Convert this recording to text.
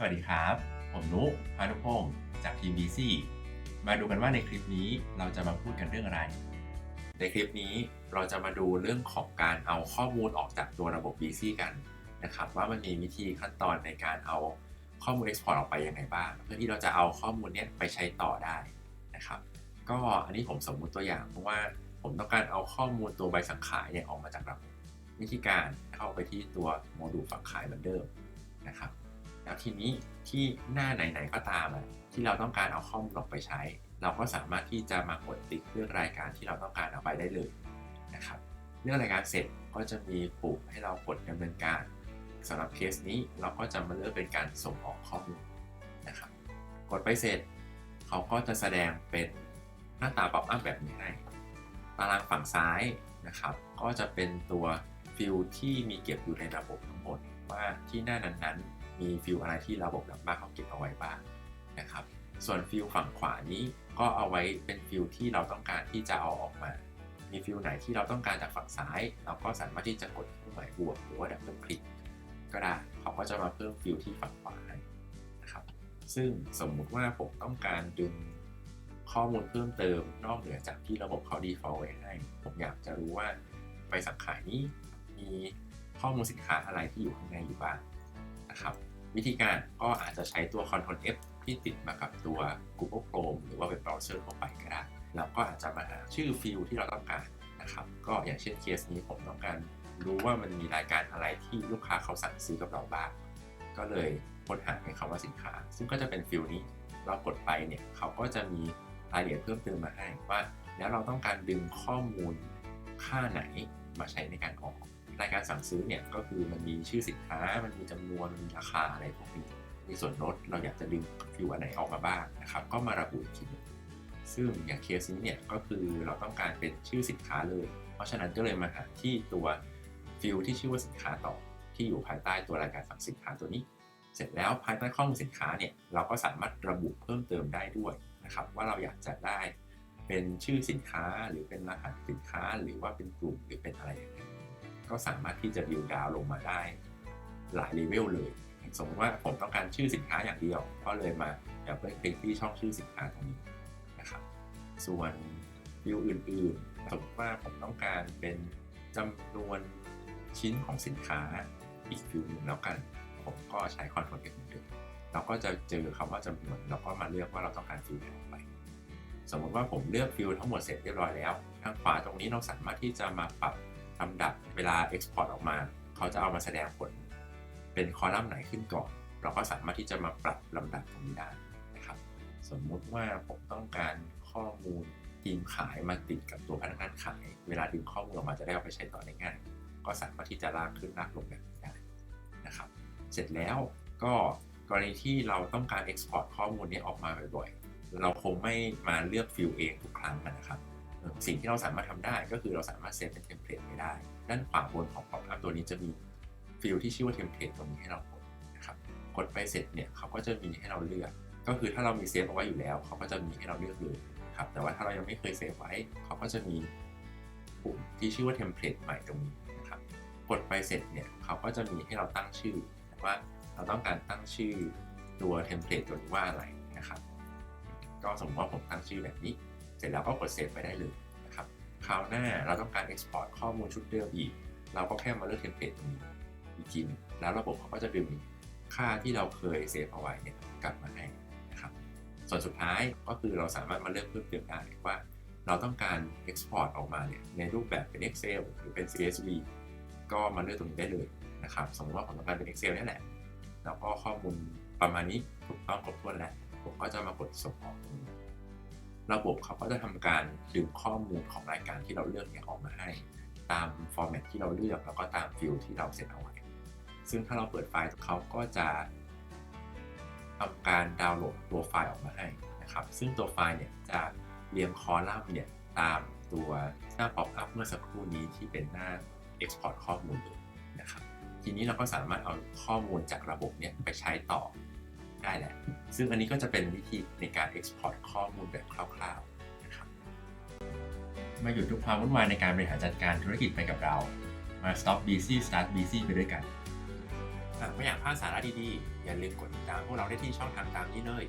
สวัสดีครับ ผมนุพานุพงศ์จากทีม BC มาดูกันว่าในคลิปนี้เราจะมาพูดกันเรื่องอะไร ในคลิปนี้เราจะมาดูเรื่องของการเอาข้อมูลออกจากตัวระบบ BC กันนะครับ ว่ามันมีวิธีขั้นตอนในการเอาข้อมูล Export ออกไปยังไงบ้าง เพื่อที่เราจะเอาข้อมูลนี้ไปใช้ต่อได้นะครับ ก็อันนี้ผมสมมุติตัวอย่างเพราะว่าผมต้องการเอาข้อมูลตัวใบสั่งขายเนี่ยออกมาจากระบบวิธีการเข้าไปที่ตัวโมดูลฝั่งขายเหมือนเดิมนะครับ ทีนี้ที่หน้าไหนๆก็ตามอะที่เราต้องการเอาข้อมูลออกไปใช้ เราก็สามารถที่จะมากดติ๊กเลือกรายการที่เราต้องการเอาไปได้เลยนะครับเลือกรายการเสร็จก็จะมีปุ่มให้เรากดดำเนินการสำหรับเคสนี้เราก็จะมาเลือกเป็นการส่งออกข้อมูลนะครับกดไปเสร็จ เขาก็จะแสดงเป็นหน้าตาป๊อปอัพแบบนี้ให้ตารางฝั่งซ้ายนะครับ ก็จะเป็นตัวฟิลที่มีเก็บอยู่ในระบบทั้งหมดว่าที่หน้านั้นๆ มีฟิลอะไรที่ระบบหลับ้านเขาเก็บเอาไว้บ้างนะครับ ส่วนฟิลฝั่งขวานี้ก็เอาไว้เป็นฟิลที่เราต้องการที่จะเอาออกมา มีฟิลไหนที่เราต้องการจากฝั่งซ้าย เราก็สามารถที่จะกดเครื่องหมายบวกหรือว่าดับเบิลคลิกก็ได้ เขาก็จะมาเพิ่มฟิลที่ฝั่งขวาให้นะครับ ซึ่งสมมุติว่าผมต้องการดึงข้อมูลเพิ่มเติมนอกเหนือจากที่ระบบเขา default ไว้ให้ ผมอยากจะรู้ว่าใบสั่งขายนี้มีข้อมูลสินค้าอะไรที่อยู่ข้างในอยู่บ้าง วิธีการก็อาจจะใช้ตัว Ctrl F ที่ติดมากับตัว Google Chrome หรือว่าเป็นเบราว์เซอร์ทั่วไปก็ได้แล้วก็อาจจะมาหาชื่อฟิลที่เราต้องการนะครับ ก็อย่างเช่นเคสนี้ผมต้องการรู้ว่ามันมีรายการอะไรที่ลูกค้าเขาสั่งซื้อกับเราบ้าง ก็เลยค้นหาในคำว่าสินค้า ซึ่งก็จะเป็นฟิลนี้ เรากดไปเนี่ยเขาก็จะมีรายละเอียดเพิ่มเติมมาให้ว่า แล้วเราต้องการดึงข้อมูลค่าไหนมาใช้ในการออก รายการสั่งซื้อเนี่ยก็คือมันมีชื่อสินค้า มันมีจำนวนมีราคาอะไรพวกนี้ มีส่วนลดเราอยากจะดึงฟิวอันไหนออกมาบ้างนะครับ ก็มาระบุอีกทีนึงซึ่งอย่างเคสนี้เนี่ยก็คือเราต้องการเป็นชื่อสินค้าเลย เพราะฉะนั้นก็เลยมาหาที่ตัวฟิลที่ชื่อว่าสินค้าต่อที่อยู่ภายใต้ตัวรายการสั่งสินค้าตัวนี้ เสร็จแล้วภายใต้ข้อมูลสินค้าเนี่ยเราก็สามารถระบุเพิ่มเติมได้ด้วยนะครับ ว่าเราอยากจะได้เป็นชื่อสินค้าหรือเป็นรหัสสินค้าหรือว่าเป็นกลุ่มหรือเป็นอะไรอย่างเงี้ย ก็สามารถที่จะดิวดาวลงมาได้หลายเลเวลเลยสมมติว่าผมต้องการชื่อสินค้าอย่างเดียว ก็เลยมาดับเบิลคลิกที่ช่องชื่อสินค้าตรงนี้นะครับ ส่วนวิวอื่นๆ สมมติว่าผมต้องการเป็นจำนวนชิ้นของสินค้าอีกฟิวหนึ่งแล้วกัน ผมก็ใช้คอนโทรลเก็บเหมือนเดิมเราก็จะเจอคำว่าจำนวนเราก็มาเลือกว่าเราต้องการฟิลไหนออกไป สมมติว่าผมเลือกฟิลทั้งหมดเสร็จเรียบร้อยแล้ว ทางขวาตรงนี้เราสามารถที่จะมาปรับ ลำดับเวลา Export ออกมา เขาจะเอามาแสดงผล เป็นคอลัมน์ไหนขึ้นก่อน เราก็สามารถที่จะมาปรับลำดับตรงนี้ได้นะครับ สมมุติว่าผมต้องการข้อมูลทีมขายมาติดกับตัวพนักงานขาย เวลาดึงข้อมูลออกมาจะได้เอาไปใช้ต่อได้ง่าย ก็สามารถที่จะลากขึ้นลากลงแบบนี้ได้นะครับ เสร็จแล้วก็กรณีที่เราต้องการ Export ข้อมูลนี้ออกมาบ่อยๆ เราคงไม่มาเลือกฟิลเองทุกครั้งนะครับ สิ่งที่เราสามารถทำได้ก็คือเราสามารถเซฟเป็นเทมเพลตไม่ได้ ด้านขวาบนของ pop up ตัวนี้จะมีฟิลที่ชื่อว่าเทมเพลตตรงนี้ให้เรากดนะครับกดไปเสร็จเนี่ยเขาก็จะมีให้เราเลือก ก็คือถ้าเรามีเซฟเอาไว้อยู่แล้ว เขาก็จะมีให้เราเลือกเลยครับแต่ว่าถ้าเรายังไม่เคยเซฟไว้เขาก็จะมีปุ่มที่ชื่อว่าเทมเพลตใหม่ตรงนี้นะครับกดไปเสร็จเนี่ยเขาก็จะมีให้เราตั้งชื่อว่าเราต้องการตั้งชื่อตัวเทมเพลตตัวนี้ว่าอะไรนะครับก็สมมติว่าผมตั้งชื่อแบบนี้ เสร็จแล้วก็กดเซฟไปได้เลยนะครับคราวหน้าเราต้องการ Export ข้อมูลชุดเดิมอีก เราก็แค่มาเลือกเทมเพลตตรงนี้อีกทีนึงแล้วระบบเขาก็จะดึงค่าที่เราเคยเซฟเอาไว้เนี่ยกลับมาให้นะครับส่วนสุดท้ายก็คือเราสามารถมาเลือกเพิ่มเติมได้ว่า เราต้องการ Export ออกมาเนี่ยในรูปแบบเป็น Excel หรือเป็น CSV ก็มาเลือกตรงนี้ได้เลยนะครับสมมติว่าผมต้องการเป็น Excel นี่แหละ แล้วก็ข้อมูลประมาณนี้ถูกต้องครบถ้วนแล้ว ผมก็จะมากดส่งออกตรงนี้ ระบบเขาก็จะทำการดึงข้อมูลของรายการที่เราเลือกเนี่ยออกมาให้ ตามฟอร์แมตที่เราเลือกแล้วก็ตามฟิลที่เราเซตเอาไว้ ซึ่งถ้าเราเปิดไฟล์เขาก็จะทำการดาวน์โหลดตัวไฟล์ออกมาให้นะครับ ซึ่งตัวไฟล์เนี่ยจะเรียงคอลัมน์เนี่ยตามตัวหน้า pop up เมื่อสักครู่นี้ที่เป็นหน้า export ข้อมูลเลยนะครับ ทีนี้เราก็สามารถเอาข้อมูลจากระบบเนี่ยไปใช้ต่อได้แหละ ซึ่งอันนี้ก็จะเป็นวิธีในการ export ข้อมูลแบบคร่าวๆนะครับ มาหยุดทุกความวุ่นวายในการบริหารจัดการธุรกิจไปกับเรา มา stop busy start busy ไปด้วยกัน หากไม่อยากพลาดสาระดีๆ อย่าลืมกดติดตามพวกเราได้ที่ช่องทางตามนี้เลย